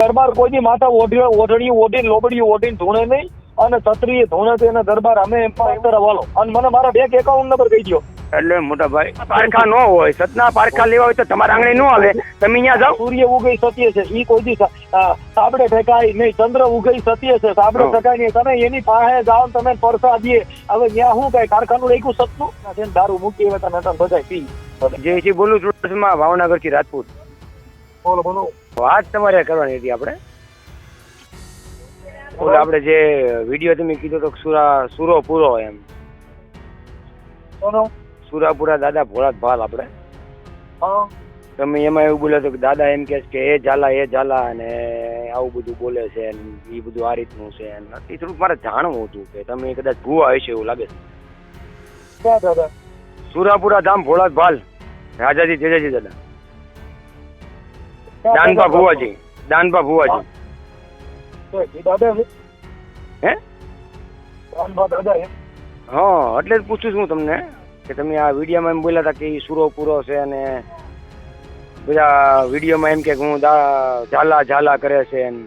દરબાર કોઈની માથા ઓઢી ઓઢણી ઓઢીને લોબડી ઓઢીને ધૂણે નહીં અને છત્રીએ ધૂણે તો એને દરબાર અમે વાલો અને મને મારા બેંક એકાઉન્ટ નંબર કહી દો એટલે મોટા ભાઈ પારખા ન હોય સતના પારખા લેવા હોય તો તમારા આંગણે ન આવે તમે અહીંયા જાઓ. સૂર્ય ઉગઈ સત્ય છે ઈ કોઈ દી સાબડે ઠેકાય નહીં ચંદ્ર ઉગઈ સત્ય છે સાબડે. ઠેકાય નહીં. તમે એની પાસે જાઓ તમે પરસા દે. હવે ત્યાં શું કઈ કારખાનું લખ્યું સતનું? છે દારૂ મૂકી હવે તમે બધા પી. જયસિંહ બોલું ચુડાસમા ભાવનગરથી રાજપૂત. બોલો બોલો. વાત તમારે કરવાની હતી આપણે? ઓલે આપણે જે વીડિયો તમે કીધો તો સુરા સુરો પૂરો એમ. બોલો સુરાપુરા દાદા ભોળાત ભાલ આપણે. હા. તમે એમાં એવું બોલ્યો હતો કે દાદા એમ કહે કે એ ઝાલા એ ઝાલા અને આવું બધું બોલે છે એ બધું આ રીતનું છે એ થોડુંક મારે જાણવું હતું કે તમે કદાચ ભૂવા હશે એવું લાગે છે. સુરાપુરા ધામ ભોળાત ભાલ. રાજાજી જેજાજી દાદા. દાદા? ભુવાજી દાનપા ભુવાજી. હે? હા એટલે જ પૂછું છું તમને કે તમે આ વિડીયોમાં એમ બોલ્યા હતા કે એ સુરો પૂરો છે અને બધા વિડીયોમાં એમ કે હું ઝાલા ઝાલા કરે છે એમ.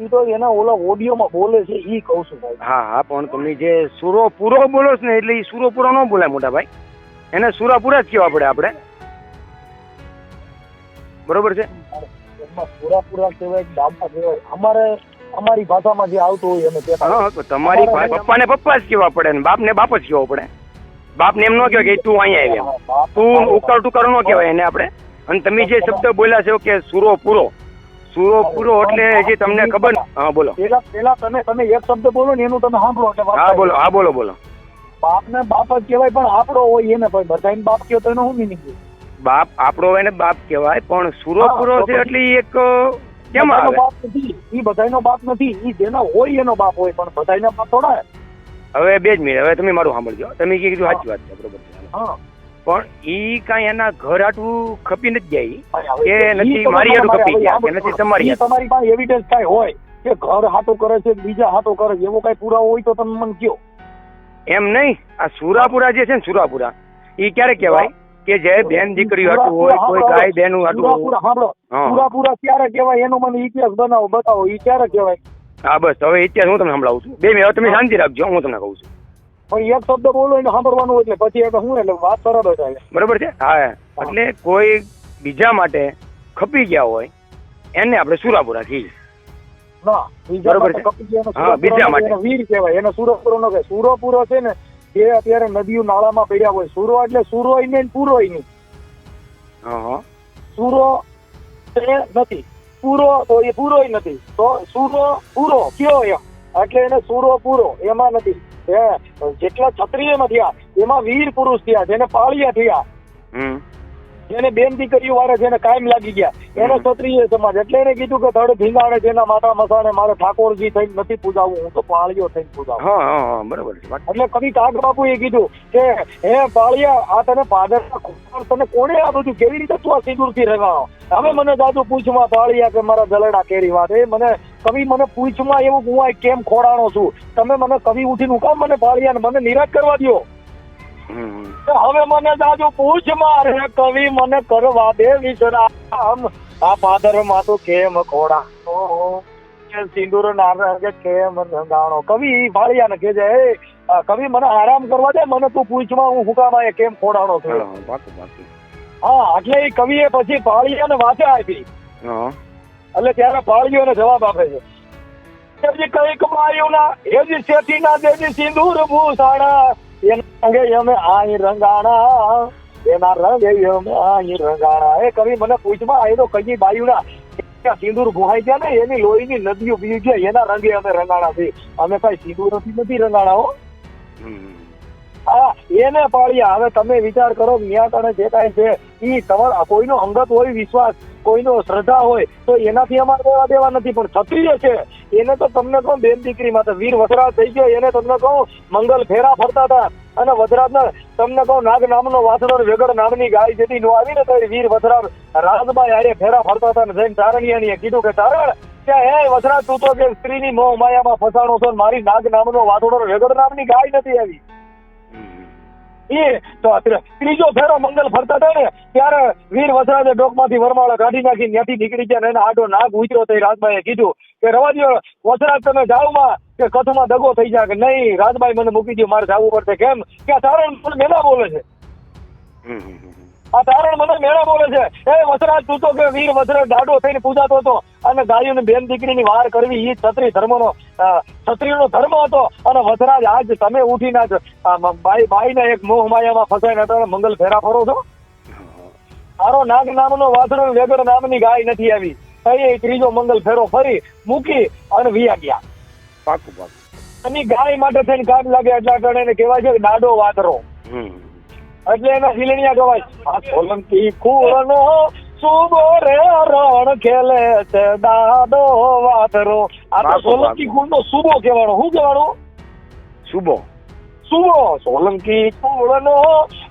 ઈ તો એના ઓલા ઓડિયોમાં બોલે છે એ કહું છું ભાઈ. હા હા પણ તમે જે સુરો પૂરો બોલો છો ને એટલે એ સુરો પૂરો ન બોલાય મોટા ભાઈ. એને સુરાપુરા જ કહેવા પડે આપણે. બરોબર છે? કહેવાય ડાબા કહેવાય. અમારે અમારી ભાષામાં જે આવતું હોય અમે હા તો તમારી પપ્પાને પપ્પા જ કહેવા પડે ને બાપને બાપ જ કહેવો પડે. બાપને એમ ન કહેવાય કે તું અહીંયા આવ્યા તું ઉકાર ટુકાર ન કહેવાય એને આપણે. અને તમે જે શબ્દ બોલ્યા છો કે સુરો પૂરો. સુરો પૂરો એટલે જે તમને ખબર હા બોલો. પેલા પેલા તમે તમે એક શબ્દ બોલો ને એનું તમે સાંભળો એટલે હા બોલો હા બોલો બોલો. બાપને બાપ જ કહેવાય પણ આપણો હોય એને ભાઈ બધાને બાપ કહો તો એનો શું મિનિંગ બાપ આપણો એને બાપ કહેવાય પણ સુરો પૂરો છે એટલે એક કેમ આવે? બાપ નથી. ઈ બધાયનો બાપ નથી. ઈ જેનો હોય એનો બાપ હોય પણ બધાયનો બાપ થોડા હવે બે જ મિનિટ હવે તમે મારું સાંભળજો. તમે કીધું સાચી વાત છે બરોબર છે પણ ઈ કાંઈ એના ઘર આટલું ખપી નથી જાય. કે નથી મારી હાટું ખપી ગયા, કે નથી તમારી તમારી પાસે એવિડન્સ કાંઈ હોય કે ઘર હાટો કરે છે બીજા હાટો કરે છે એવો કાંઈ પુરાવો હોય તો તમે મને કહો. એમ નહીં. આ સુરાપુરા જે છે ને સુરાપુરા ઈ ક્યારે કહેવાય? કે જે બેન દીકરી હતું હોય કોઈ ગાય બેનું હોય પૂરા પૂરા ક્યારે કહેવાય એનો મને ઇતિહાસ બનાવો બતાવો એ ક્યારે કહેવાય? હા બસ હવે ઇતિહાસ હું તમને સંભળાવું છું. બે મિનિટ તમે શાંતિ રાખજો હું તમને કહું છું. પણ એક શબ્દ બોલો એને સાંભળવાનું હોય એટલે પછી એટલે હું એટલે વાત સરળ જ બરોબર છે? હા એટલે કોઈ બીજા માટે ખપી ગયા હોય એને આપણે સુરાપુરા કહીએ. ના બીજા માટે. ગયા બીજા માટે. વીર કહેવાય એને સુરપુરો નો કહે સુરપુરો છે ને જે અત્યારે નદીઓ નાળામાં પડ્યા હોય સુરો એટલે સુરોય ને પૂરોય નહીં. સુરો નથી. પૂરો તો એ પૂરોય નથી. તો સુરો પૂરો કયો એમ? એટલે એને સુરો પૂરો એમાં નથી. જેટલા ક્ષત્રિય થયા એમાં વીર પુરુષ થયા જેને પાળિયા થયા. જેને બેન દીકરીઓ વાળા જેને કાયમ લાગી ગયા. એનો ક્ષત્રિય સમાજ. એટલે એને કીધું કે ધડ ભીંગાણે જેના માતા મસાને મારે ઠાકોરજી થઈને નથી પૂજાવું હું તો પાળીઓ થઈને પૂજાવું. હા હા છે. એટલે કવિ કાગ બાપુએ કીધું કે હે પાળિયા આ તને પાદર તને કોણે આ બધું કેવી રીતે તું આ સિંદૂરથી રંગાણો હવે મને દાદુ પૂછમાં પાળિયા કે મારા જલડા કેરી વાત એ મને કવિ મને પૂછમાં એવું હું કેમ ખોડાણો છું? તમે મને કવિ ઉઠીને હું કામ મને પાળિયા મને નિરાશ કરવા તો હવે મને દાદુ પૂછ મારે કવિ મને કરવા દે વિશ્રામ. આ પાદરમાં તો કેમ ખોડા સિંદૂર ના રંગે કેમ રંગાણો? કવિ ભાળિયાને કે છે કવિ મને આરામ કરવા દે મને તું પૂછમાં હું હુકામાં એ કેમ ખોડાણો છું હા એટલે એ કવિએ પછી ભાળિયાને વાંચે આપી. એટલે ત્યારે ભાળિયોને જવાબ આપે છે. કંઈક જ શેઠી ના દેજી સિંદૂર ભૂષાણા. એના રંગે અમે આઈ રંગાણા, એના રંગે અમે આઈ રંગાણા. એ કવિ મને પૂછમાં, આયરો કઈ બાયુના સિંદૂર ગુહાઈ ગયા ને, એની લોહીની નદીઓ પી ગયા, એના રંગે અમે રંગાણા છે અમે કઈ સિંદૂરથી નથી રંગાણા હો. હા, એને પાળ્યા હવે તમે વિચાર કરો મિયા તને જે કાંઈ છે એ તમારા, કોઈનો અંગત હોય, વિશ્વાસ, કોઈનો શ્રદ્ધા હોય, તો એનાથી અમારે લેવા દેવા નથી. પણ ક્ષત્રિય છે, એને તો તમને કહું, બેન દીકરી માટે વીર વસરાજ થઈ ગયો, એને તમને કહું, મંગલ ફેરા ફરતા હતા. અને વસરાજ તમને કહું, નાગ નામનો વાસણો વેગડ નામની ગાય જેથી નો આવીને તો વીર વસરાજ રાજબાઈ આરે ફેરા ફરતા હતા. ને જઈને તારણિયાણીએ કીધું કે, તારણ, કે હે વસરાજ તું તો કે સ્ત્રીની મોહ માયામાં ફસાણો છો મારી નાગ નામનો વાસણો વેગડ નામની ગાય નથી આવી. એ ત્રીજો ફેરો મંગલ ફરતા હતા ને, ત્યારે વીર વસરાજે ડોકમાંથી વરમાળા કાઢી નાખી ત્યાંથી નીકળી ગયા એના આડો નાગ ઉતર્યો તો રાજભાઈએ કીધું કે રવા દ્યો વસરાજ તમે જાવમાં કે કથમાં દગો થઈ જાય કે નહીં? રાજભાઈ મને મૂકી દો મારે જવું પડશે. કેમ? કે તારણ મેલા બોલે છે. આ તારણ મને મેળા બોલે છે. એ વસરાજ તું તો કે વીર વસરાજ દાડો થઈને પૂજાતો હતો. અને ગાયોની બેન દીકરીની વાર કરવી એ ક્ષત્રિય ધર્મનો ક્ષત્રિયનો ધર્મ હતો. અને વસરાજ આજ તમે ઉઠીને મ- બાઈ બાઈને એક મોહ માયામાં ફસાઈને અત્યારે મંગલ ફેરા ફરો છો. મારો નાગ નામનો વાસણો નામ નામની ગાય નથી આવી. એ ત્રીજો મંગલ ફેરો ફરી મૂકી અને વિયા ગયા. પાકું પાકું. અને ગાય માટે થઈને કામ લાગે એટલા કારણે કહેવાય છે કે દાડો વાતરો હમ. એટલે એના હિલણિયા ગવાય આ સોલંકી કુળનો સુબો રે રણ ખેલે છે દાદો વાતરો આ તો સોલંકી. કુળનો સુબો કહેવાનો. શું કહેવાનું? સુબો સુબો સોલંકી કુળનો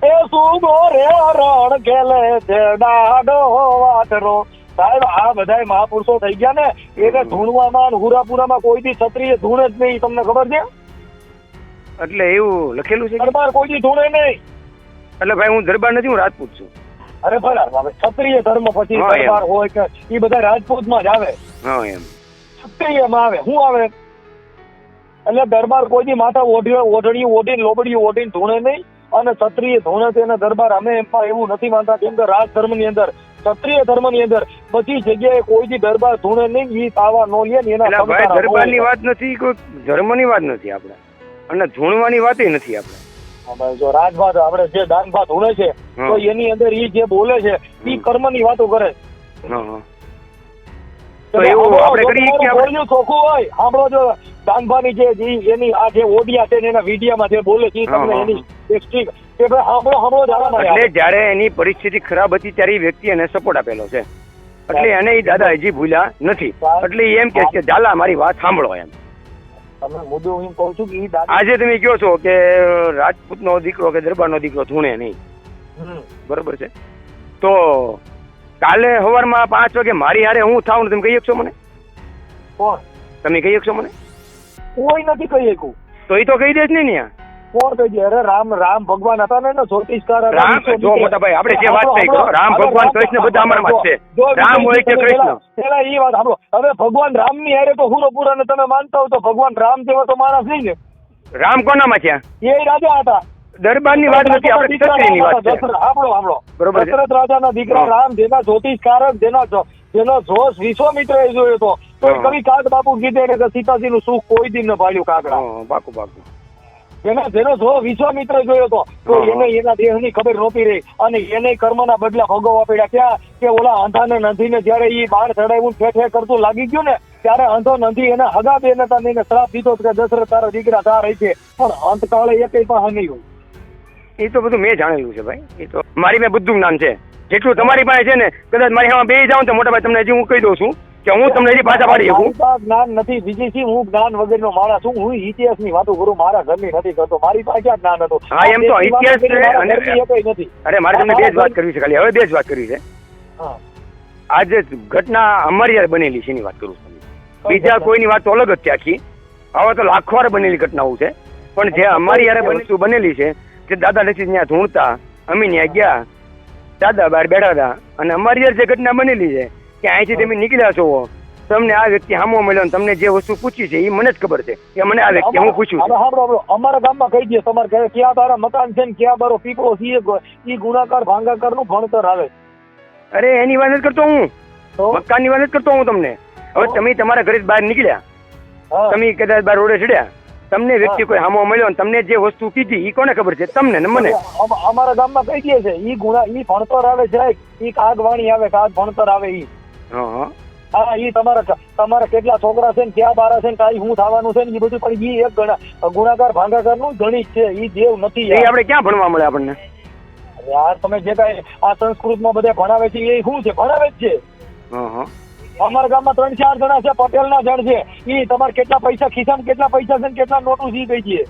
એ સુબો રે રણ ખેલે છે દાદો વાતરો સાહેબ આ બધા મહાપુરુષો થઈ ગયા ને એને ધૂણવામાં હુરાપુરામાં કોઈ બી ક્ષત્રિય ધૂણે જ નહીં. તમને ખબર છે? એટલે એવું લખેલું છે કોઈ ધૂણે નહીં. એટલે ભાઈ હું દરબાર નથી હું રાજપૂત છું. અરે બરાબર ક્ષત્રિય ધર્મ પછી દરબાર હોય કે એ બધા રાજપૂતમાં જ આવે. હા એમ. ક્ષત્રિયમાં આવે. શું આવે? એટલે દરબાર કોઈ દી માથા ઓઢ્યો ઓઢણી ઓઢીને લોબડી ઓઢીને ધૂણે નહીં. અને ક્ષત્રિય ધૂણે તેને દરબાર અમે એમાં એવું નથી માનતા કેમ કે રાજ ધર્મની અંદર ક્ષત્રિય ધર્મની અંદર બધી જગ્યાએ કોઈ દી દરબાર ધૂણે નહીં ઈ તાવા નો લે ને એના દરબાર હોય. વાત નથી કોઈ ધર્મની વાત નથી આપણે. અને ધૂણવાની વાતે નથી આપણે. જો રાજભાત આપણે જે દાનભાત ઉણે છે તો એની અંદર ઈ જે બોલે છે ઈ. કર્મની વાતો કરે તો એવું આપણે કરીએ કે બોલ્યું ચોખ્ખું હોય સાંભળો જો દાનભાની જે એની આ જે ઓડિયા છે એના વિડિયામાં જે બોલે છે તમને એની એક એટલે જ્યારે એની પરિસ્થિતિ ખરાબ હતી ત્યારે એ વ્યક્તિ એને સપોર્ટ આપેલો છે. એટલે એને એ દાદા હજી ભૂલ્યા નથી. એટલે એમ કે ઝાલા મારી વાત સાંભળો એમ. તમે મુદ્દો હું કહું છું કે દાદા આજે તમે કહો છો કે રાજપૂતનો દીકરો કે દરબારનો દીકરો ધૂણે નહીં. બરોબર છે? તો કાલે સવારમાં પાંચ વાગે મારી હારે હું થાવ ને તમે કહી શકશો મને? કોણ? તમે કહી શકશો મને? કોઈ નથી કહી શકું. તો એ તો કહી દે જ નહીં ને યા. કોણ કહી અરે રામ રામ ભગવાન હતા ને જ્યોતિષકાર રામ જો જીતે. મોટાભાઈ આપણે જે વાત સાંભળો, રામ ભગવાન કૃષ્ણ બધા અમારામાં છે. રામ હોય કે કૃષ્ણ? પેલા- પેલા વાત સાંભળો. હવે ભગવાન રામની હારે તો હુરોપુરા ને તમે માનતા હો તો ભગવાન રામ જેવા તો માણસ નહીં ને. રામ કોનામાં છે? એ રાજા હતા. દરબારની વાત નથી આપણે ક્ષત્રિયની વાત છે. સાંભળો સાંભળો. બરોબર. દશરથ રાજાના દીકરા રામ જેના જ્યોતિષકારક જેનો જેનો જોશ વિશ્વામિત્રએ જોયો હતો. તો કવિ કાગ બાપુ કીધે ને કે સીતાજીનું સુખ કોઈ દિન ન ભાળ્યું કાગડા. પાકું પાકું. જેના જેનો જો વિશ્વામિત્ર જોયો હતો તો એને એના દેહની ખબર નહોતી રહી. અને એને કર્મના બદલા ભોગવવા પડ્યા. ક્યાં કે ઓલા અંધાને નંધીને જ્યારે એ બાર ચડાવ્યું ઠે ઠે કરતું લાગી ગયું ને ત્યારે અંધો નંધી એને હગા બેન હતા ને એને શ્રાપ દીધો કે દશરથ તારા દીકરા તાર રહી છે. પણ અંતકાળે કઈ પણ નહીં હોય એ તો બધું મેં જાણેલું છે ભાઈ. એ તો મારી મેં બધું જ્ઞાન છે. જેટલું તમારી પાસે છે ને કદાચ મારી હામાં બે જાઉં તો મોટા ભાઈ તમને હજી હું કહી દઉં છું. કે હું તમને એની પાછા પાડી શકું? જ્ઞાન નથી. બીજી શી હું જ્ઞાન વગરનો માણસ છું. હું ઇતિહાસની વાતો કરું. મારા ઘરની નથી કરતો. મારી પાસે જ્ઞાન હતું? હા, એમ તો ઇતિહાસ નથી. અરે મારે તમને બે જ વાત કરવી છે ખાલી. હવે બે જ વાત કરવી છે. હા. આજે ઘટના અમારી યાર બનેલી છે એની વાત કરું છું. બીજા કોઈની વાત તો અલગ જ ત્યાં આખી. હવે તો લાખો વાર બનેલી ઘટનાઓ છે. પણ જે અમારી યારે વસ્તુ બનેલી છે જે દાદા નથી ત્યાં ધૂણતા અમે ત્યાં ગયા દાદા બહાર બેઠા હતા. અને અમારી યાર જે ઘટના બનેલી છે કે અહીંથી તમે નીકળ્યા છો. તમને આ વ્યક્તિ હામો મળ્યો તમને જે વસ્તુ પૂછી છે એ મને જ ખબર છે. કે મને આ વ્યક્તિ હું પૂછ્યું હવે છે સાંભળો, સાંભળો. અમારા ગામમાં કહી દે તમારે ઘરે ક્યાં તારા મકાન છે ને ક્યાં બારો પીપળો છે એ ગુણાકાર ભાંગાકારનું ભણતર આવે. અરે એની વાત જ કરતો હું. મકાનની વાત જ કરતો હું તમને. હવે તમે તમારા ઘરે બહાર નીકળ્યા. તમે કદાચ બાર રોડે ચડ્યા. તમને વ્યક્તિ કોઈ હામો મળ્યો ને તમને જે વસ્તુ કીધી એ કોને ખબર છે? તમને ને મને. અમ- અમારા ગામમાં કહી દે છે ઈ ગુણા ઈ ભણતર આવે છે ઈ કાગ વાણી આવે કાગ ભણતર આવે ઈ. હા. હા તમારા તમારા કેટલા છોકરા છે ને ક્યાં બારા છે ને કાંઈ હું થવાનું છે ને એ બધું પણ એ એક ગણા ગુણાકાર ભાંગાકારનું ગણિત છે એ દેવ નથી એ આપણે ક્યાં ભણવા મળે આપણને? યાર તમે જે કાંઈ આ સંસ્કૃતમાં બધા ભણાવે છે એ શું છે? ભણાવે જ છે. અમારા ગામમાં ત્રણ ચાર જણા છે પટેલ ના જણ છે. એ તમારે કેટલા પૈસા ખિસ્સામાં કેટલા પૈસા છે ને કેટલા નોટું સી ગઈ છે.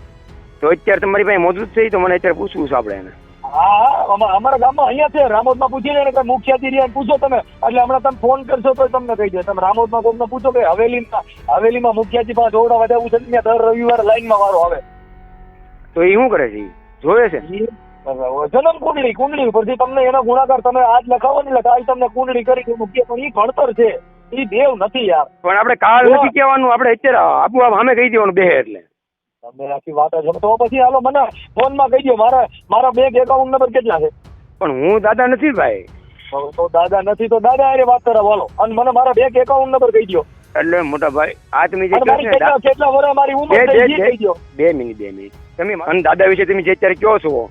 તો અત્યારે તમારી પાસે મોજૂદ છે તો મને અત્યારે પૂછવું છે આપણે એને. હા અમારા ગામમાં અહીંયા છે રામોદમાં પૂછી લે કઈ મુખ્યાજી રહ્યા પૂછો તમે. એટલે હમણાં તમે ફોન કરશો તો તમને કહી દે. તમે રામોદમાં કોઈને પૂછો કે હવેલીમાં હવેલીમાં મુખ્યાજી પાસે જોવડા વધારવું છે ને ત્યાં દર રવિવાર લાઈનમાં વારો આવે. તો એ શું કરે છે? જોવે છે? જન્મ કુંડળી કુંડળી ઉપરથી તમને એનો ગુણાકાર તમે આજ લખાવો ને એટલે કાલ તમને કુંડળી કરી મૂકીએ પણ એ ભણતર છે. એ દેવ નથી યાર. પણ આપણે કાલ નથી કહેવાનું આપણે અત્યારે આપું આપ સામે કહી દેવાનું બે એટલે. તમે આખી વાત જ તો પછી હાલો મને ફોનમાં કહી દો મારા મારા બેંક એકાઉન્ટ નંબર કેટલા છે? પણ હું દાદા નથી ભાઈ. તો દાદા નથી તો દાદા અરે વાત કરો બોલો અને મને મારા બેંક એકાઉન્ટ નંબર કહી દો એટલે મોટા ભાઈ આ તમે જે છો કેટલા વર્ષ મારી ઉંમર થઈ એ બે- કહી દો બે મિનિટ બે મિનિટ. તમે અને દાદા વિશે તમે જે અત્યારે કહો છો.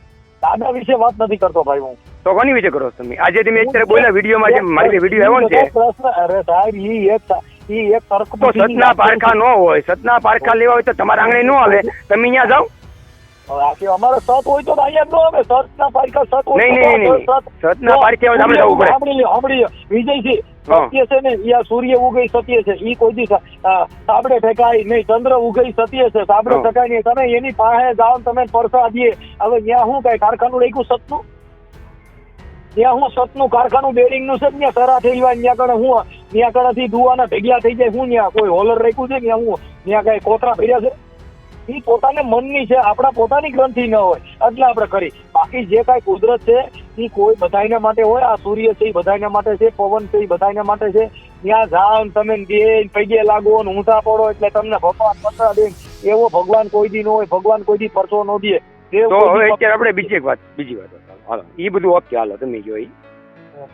દાદા વિશે વાત નથી કરતો ભાઈ હું. તો કોની વિશે કરો છો તમે? આજે તમે અત્યારે બોલ્યા વિડીયોમાં જે મારી વીડિયો આવ્યો છે. પ્રશ્ન અરે સાહેબ ઈ એક ઈ એક તર્ક તો સતના પારખા ન હોય સતના પારખા લેવા હોય તો તમારા આંગણે ન આવે તમે અહીંયા જાઓ. આખી સત હોય તો અહીંયા જ ન આવે. સતના પારખા સત હોય નહીં, નહીં, નહીં, સત- નહીં. પારખે હોય આપણે જવું પડે. સાંભળી સાંભળી વિજયસિંહ સત્ય છે ને ઈ સૂર્ય ઉગઈ સત્ય છે. ઈ કોઈ દી સાબડે ઠેકાય નહીં. ચંદ્ર ઉગઈ સત્ય છે. સાબડે ઠેકાય નહીં. તમે એની પાસે જાઓ તમે પરસા દે. હવે ત્યાં શું કઈ કારખાનું લખ્યું સતનું? ત્યાં હું સતનું કારખાનું બેરિંગનું છે ત્યાં સરા થઈ જાય ત્યાં કણે હું ત્યાં કણેથી ધુવાના ભેગલા થઈ જાય હું ત્યાં કોઈ હોલર રાખ્યું છે ત્યાં હું ત્યાં કઈ કોતરા ફેર્યા છે? એ પોતાને મનની છે આપણા પોતાની ગ્રંથિ ન હોય એટલે આપણે કરી. બાકી જે કાંઈ કુદરત છે એ કોઈ બધાયના માટે હોય આ સૂર્ય છે એ બધાયના માટે છે પવન છે એ બધાયના માટે છે. ત્યાં જાઓ ને તમે બે પૈગે લાગો ને ઊંધા પડો એટલે તમને ભગવાન પતરા દે. એવો ભગવાન કોઈ દી ન હોય ભગવાન કોઈ દી પરચો ન દે. તો હવે અત્યારે આપણે બીજી એક વાત બીજી વાત. હાલો. એ બધું ઓકે હાલો તમે જો ઈ.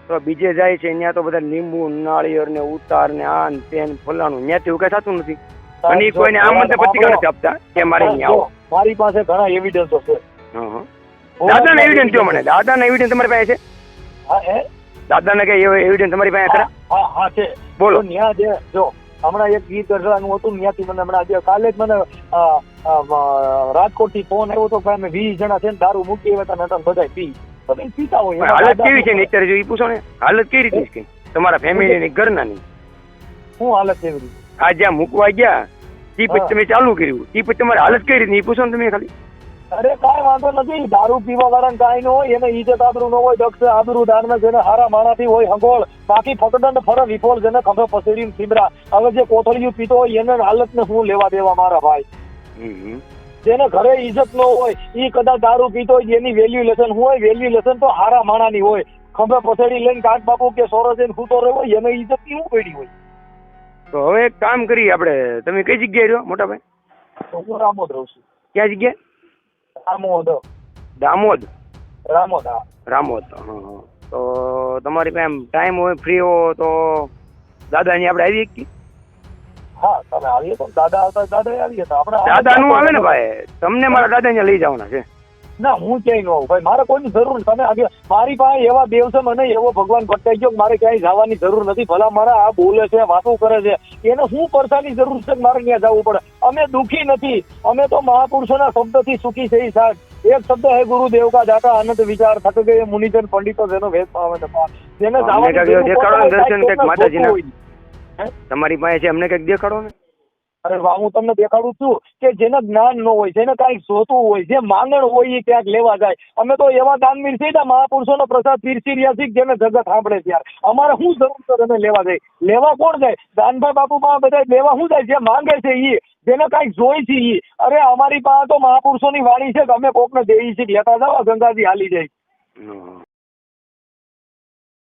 તો બીજે જાય છે ત્યાં તો બધા લીંબુ નાળિયેર ને ઉતાર ને આ ને તે ને ફલાણું. ત્યાંથી કઈ થતું નથી. અને કોઈને આમંત્રણ પત્રિકા નથી આપતા કે મારે અહીંયા આવો. મારી પાસે ઘણા એવિડન્સો છે દાદા ને એવિડન્સ જો મને દાદાનો એવિડન્સ તમારી પાસે છે? દાદા ને કઈ એવો એવિડન્સ તમારી પાસે ખરા? હા છે. બોલો. ત્યાં જે જો હમણાં એક ગીત ગઢવાનું હતું ત્યાંથી મને હમણાં આજે કાલે જ મને રાજકોટથી ફોન આવ્યો હતો કે અમે વીસ જણા છે ને દારૂ મૂકી આવ્યા હતા ને બધા પી. બધા પીતા હોય હાલત કેવી છે ને અત્યારે જો એ પૂછો ને હાલત કેવી રીતની છે? તમારા ફેમિલી ની ઘરના ની? શું હાલત કેવી રીતે આ જ્યાં મૂકવા ગયા ઈ પછી તમે ચાલુ કર્યું. ઈ પછી તમારી હાલત કઈ રીતની પૂછો ને તમે ખાલી. અરે કાંઈ વાંધો નથી. દારૂ પીવા વાળાને કાંઈ ન હોય એને ઈજત આબરૂ ન હોય દક્ષ આબરૂ દાન જેને હારા માણાથી હોય હંગોળ. બાકી ફકડંડ ફર વિફોલ જેને ખભે પસેડીને સીમરા હવે જે કોથળિયું પીતો હોય એને હાલતને હું લેવા દેવા મારા ભાઈ. જેને ઘરે ઇજ્જત ન હોય એ કદાચ દારૂ પીતો હોય એની વેલ્યુલેશન હોય વેલ્યુલેશન તો હારા માણાની હોય. ખંભે પથેડી લઈને કાચ બાપુ કે સોરો જઈને સૂતો રહ્યો હોય એને ઇજ્જતની હું પડી હોય? તો હવે એક કામ કરીએ આપણે. તમે કઈ જગ્યાએ રહ્યો મોટા ભાઈ? હું રામોદ રહું છું. ક્યાં જગ્યાએ રામોદ. દામોદ? રામોદ હા. રામોદ તો તમારી પાસે ટાઈમ હોય ફ્રી હો તો દાદાની આપણે આવી શકીએ હા તમે આવીએ તો. દાદા આવતા દાદા આવીએ તો. આપણે દાદા નું આવે ને ભાઈ. તમને મારા દાદા અહીંયા લઈ જવાના છે. ના હું ક્યાંય ન આવું. ભાઈ મારે કોઈની જરૂર નથી. તમે આગે મારી પાસે એવા દેવ છે મને એવો ભગવાન ભટકાઈ ગયો મારે ક્યાંય જવાની જરૂર નથી. ભલા મારા આ બોલે છે વાતો કરે છે. એને શું પરસાની જરૂર છે મારે ત્યાં જવું પડે? અમે દુઃખી નથી. અમે તો મહાપુરુષોના શબ્દથી સુખી છે સાહેબ. એક શબ્દ હે ગુરુ કા જાતા આનંદ વિચાર થક ગયે મુનિજન પંડિતો જેનો ભેદ પાવે જેને જવાની દર્શન કંઈક માતાજીના. તમારી પાસે છે અમને કંઈક દેખાડો ને? અરે વાહ હું તમને દેખાડું છું કે જેને જ્ઞાન ન હોય જેને કાંઈક જોતું હોય જે માંગણ હોય એ ક્યાંક લેવા જાય. અમે તો એવા દાનવીર છીએ ને મહાપુરુષોનો પ્રસાદ પીરસી રહ્યા છીએ જેને જગત સાંભળે ત્યારે અમારે શું જરૂર છે તમે લેવા જાય? લેવા કોણ જાય? દાનભાઈ બાપુ માં બધા લેવા શું જાય? જે માંગે છે ઈ જેને કાંઈક જોઈ છે ઈ. અરે અમારી પાસે તો મહાપુરુષોની વાણી છે તમે કોક કોકને દેવી છે લેતા જાવ ગંગાજી હાલી જાય.